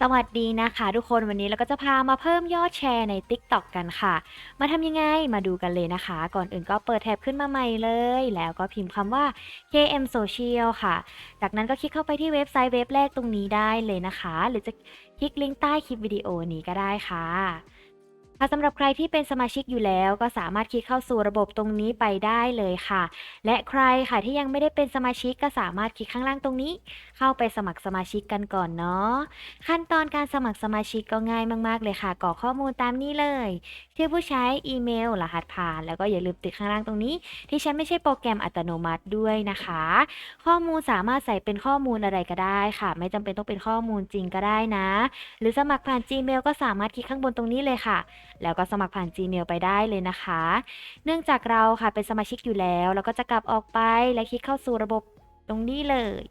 สวัสดีนะคะทุกคนวันนี้เราก็จะพามาเพิ่มยอดแชร์ใน TikTok กันค่ะ มาทำยังไงมาดูกันเลยนะคะ ก่อนอื่นก็เปิดแท็บขึ้นมาใหม่เลย แล้วก็พิมพ์คำว่า KM Social ค่ะ จากนั้นก็คลิกเข้าไปที่เว็บไซต์เว็บแรกตรงนี้ได้เลยนะคะ หรือจะคลิกลิงก์ใต้คลิปวิดีโอนี้ก็ได้ค่ะ ค่ะสำหรับใครที่เป็นสมาชิกอยู่แล้ว ก็สามารถคลิกเข้าสู่ระบบตรงนี้ไปได้เลยค่ะ และใครค่ะที่ยังไม่ได้เป็นสมาชิกก็สามารถคลิกข้างล่างตรงนี้ เข้าไปสมัครสมาชิกกันก่อนเนาะขั้นตอนการสมัครสมาชิกก็ง่ายมาก ๆ เลยค่ะกรอกข้อมูลตามนี้เลยชื่อผู้ใช้อีเมลรหัสผ่าน แล้วก็อย่าลืมติดข้างล่างตรงนี้ ที่ฉันไม่ใช่โปรแกรมอัตโนมัติด้วยนะคะ ข้อมูลสามารถใส่เป็นข้อมูลอะไรก็ได้ค่ะ ไม่จำเป็นต้องเป็นข้อมูลจริงก็ได้นะ หรือสมัครผ่าน Gmail ก็สามารถคลิกข้างบนตรงนี้เลยค่ะแล้วก็สมัครผ่าน Gmail ไปได้เลยนะคะ เนื่องจากเราค่ะเป็นสมาชิกอยู่แล้ว เราก็จะกลับออกไปและคลิกเข้าสู่ระบบตรงนี้เลย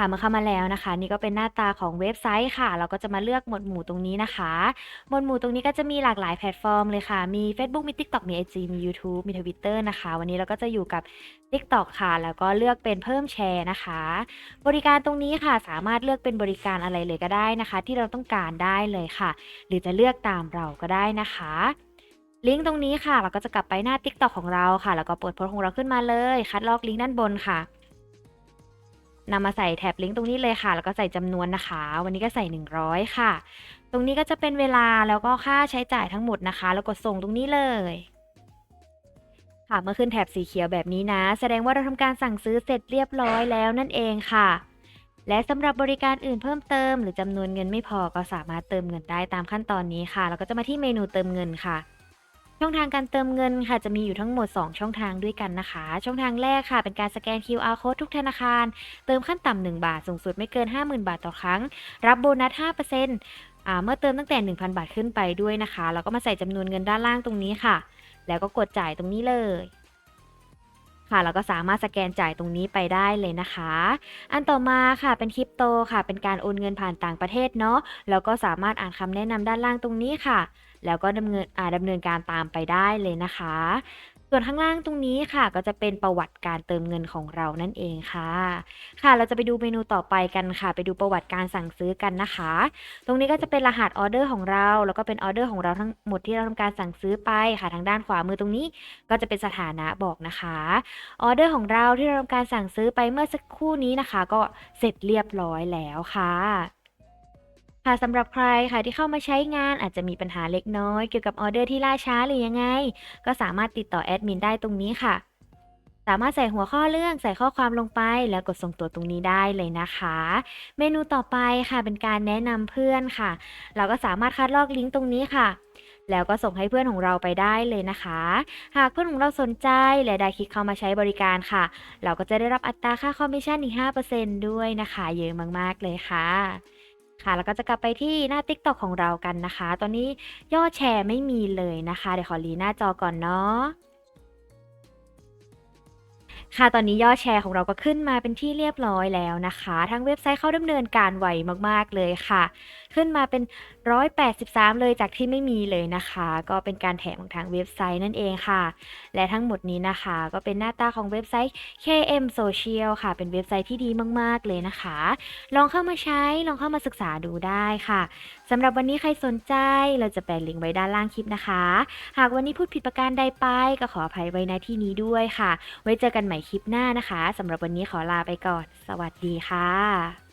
ค่ะเมื่อเข้ามาแล้วนะคะ นี่ก็เป็นหน้าตาของเว็บไซต์ค่ะ เราก็จะมาเลือกหมวดหมู่ตรงนี้นะคะ หมวดหมู่ตรงนี้ก็จะมีหลากหลายแพลตฟอร์มเลยค่ะ มี Facebook มี TikTok มี IG มี YouTube มี Twitter นะคะ วันนี้เราก็จะอยู่กับ TikTok ค่ะ แล้วก็เลือกเป็นเพิ่มแชร์นะคะ บริการตรงนี้ค่ะสามารถเลือกเป็นบริการอะไรเลยก็ได้นะคะ ที่เราต้องการได้เลยค่ะ หรือจะเลือกตามเราก็ได้นะคะลิงก์ตรงนี้ค่ะ เราก็จะกลับไปหน้า TikTok ของเราค่ะ แล้วก็เปิดโพสต์ของเราขึ้นมาเลย คัดลอกลิงก์ด้านบนค่ะ นำมาใส่แท็บลิงก์ตรงนี้เลยค่ะ แล้วก็ใส่จำนวนนะคะ วันนี้ก็ใส่ 100 ค่ะ ตรงนี้ก็จะเป็นเวลาแล้วก็ค่าใช้จ่ายทั้งหมดนะคะ แล้วกดส่งตรงนี้เลยค่ะเมื่อขึ้นแถบสีเขียวแบบนี้นะ แสดงว่าเราทำการสั่งซื้อเสร็จเรียบร้อยแล้วนั่นเองค่ะ และสำหรับบริการอื่นเพิ่มเติม หรือจำนวนเงินไม่พอก็สามารถเติมเงินได้ตามขั้นตอนนี้ค่ะเราก็จะมาที่เมนูเติมเงินค่ะ ช่องทางการเติมเงินค่ะจะมีอยู่ทั้งหมด 2 ช่องทางด้วยกันนะคะ ช่องทางแรกค่ะเป็นการสแกน QR code ทุกธนาคาร เติมขั้นต่ำ1บาทสูงสุดไม่เกิน 50,000 บาทต่อครั้ง รับโบนัส5%อ่าเมื่อเติมตั้งแต่ 1,000 บาทขึ้นไปด้วยนะคะ แล้วก็มาใส่จำนวนเงินด้านล่างตรงนี้ค่ะ แล้วก็กดจ่ายตรงนี้เลย ค่ะแล้วก็สามารถสแกนจ่ายตรงนี้ไปได้เลยนะคะ อันต่อมาค่ะเป็นคริปโตค่ะ เป็นการโอนเงินผ่านต่างประเทศเนาะแล้วก็สามารถอ่านคำแนะนำด้านล่างตรงนี้ค่ะ แล้วก็ดำเนินดำเนินการตามไปได้เลยนะคะ ส่วนข้างล่างตรงนี้ค่ะ ก็จะเป็นประวัติการเติมเงินของเรานั่นเองค่ะ ค่ะ เราจะไปดูเมนูต่อไปกันค่ะ ไปดูประวัติการสั่งซื้อกันนะคะ ตรงนี้ก็จะเป็นรหัสออเดอร์ของเรา แล้วก็เป็นออเดอร์ของเราทั้งหมดที่เราทำการสั่งซื้อไปค่ะ ทางด้านขวามือตรงนี้ ก็จะเป็นสถานะบอกนะคะออเดอร์ของเราที่เราทำการสั่งซื้อไปเมื่อสักครู่นี้นะคะ ก็เสร็จเรียบร้อยแล้วค่ะ ค่ะสำหรับใครค่ะที่เข้ามาใช้งานอาจจะมีปัญหาเล็กน้อย เกี่ยวกับออเดอร์ที่ล่าช้าหรือยังไง ก็สามารถติดต่อแอดมินได้ตรงนี้ค่ะ สามารถใส่หัวข้อเรื่องใส่ข้อความลงไป แล้วกดส่งตัวตรงนี้ได้เลยนะคะ เมนูต่อไปค่ะเป็นการแนะนำเพื่อนค่ะ เราก็สามารถคัดลอกลิงก์ตรงนี้ค่ะ แล้วก็ส่งให้เพื่อนของเราไปได้เลยนะคะ หากเพื่อนของเราสนใจและได้คลิกเข้ามาใช้บริการค่ะ เราก็จะได้รับอัตราค่าคอมมิชชั่นอีก5%ด้วยนะคะ เยอะมากๆเลยค่ะ ค่ะ แล้วก็จะกลับไปที่หน้า TikTok ของเรากันนะคะ ตอนนี้ยอดแชร์ไม่มีเลยนะคะ เดี๋ยวขอรีหน้าจอก่อนเนาะ ค่ะ ตอนนี้ยอดแชร์ของเราก็ขึ้นมาเป็นที่เรียบร้อยแล้วนะคะทางเว็บไซต์เขาดำเนินการไวมากๆเลยค่ะ ขึ้นมาเป็น 183 เลยจากที่ไม่มีเลยนะคะ ก็เป็นการแถมของทางเว็บไซต์นั่นเองค่ะ และทั้งหมดนี้นะคะ ก็เป็นหน้าตาของเว็บไซต์ KM Social ค่ะ เป็นเว็บไซต์ที่ดีมาก ๆ เลยนะคะ ลองเข้ามาใช้ ลองเข้ามาศึกษาดูได้ค่ะสำหรับวันนี้ใครสนใจ เราจะแปะลิงก์ไว้ด้านล่างคลิปนะคะ หากวันนี้พูดผิดประการใดไป ก็ขออภัยไว้ณที่นี้ด้วยค่ะ ไว้เจอกันใหม่คลิปหน้านะคะสำหรับวันนี้ขอลาไปก่อน สวัสดีค่ะ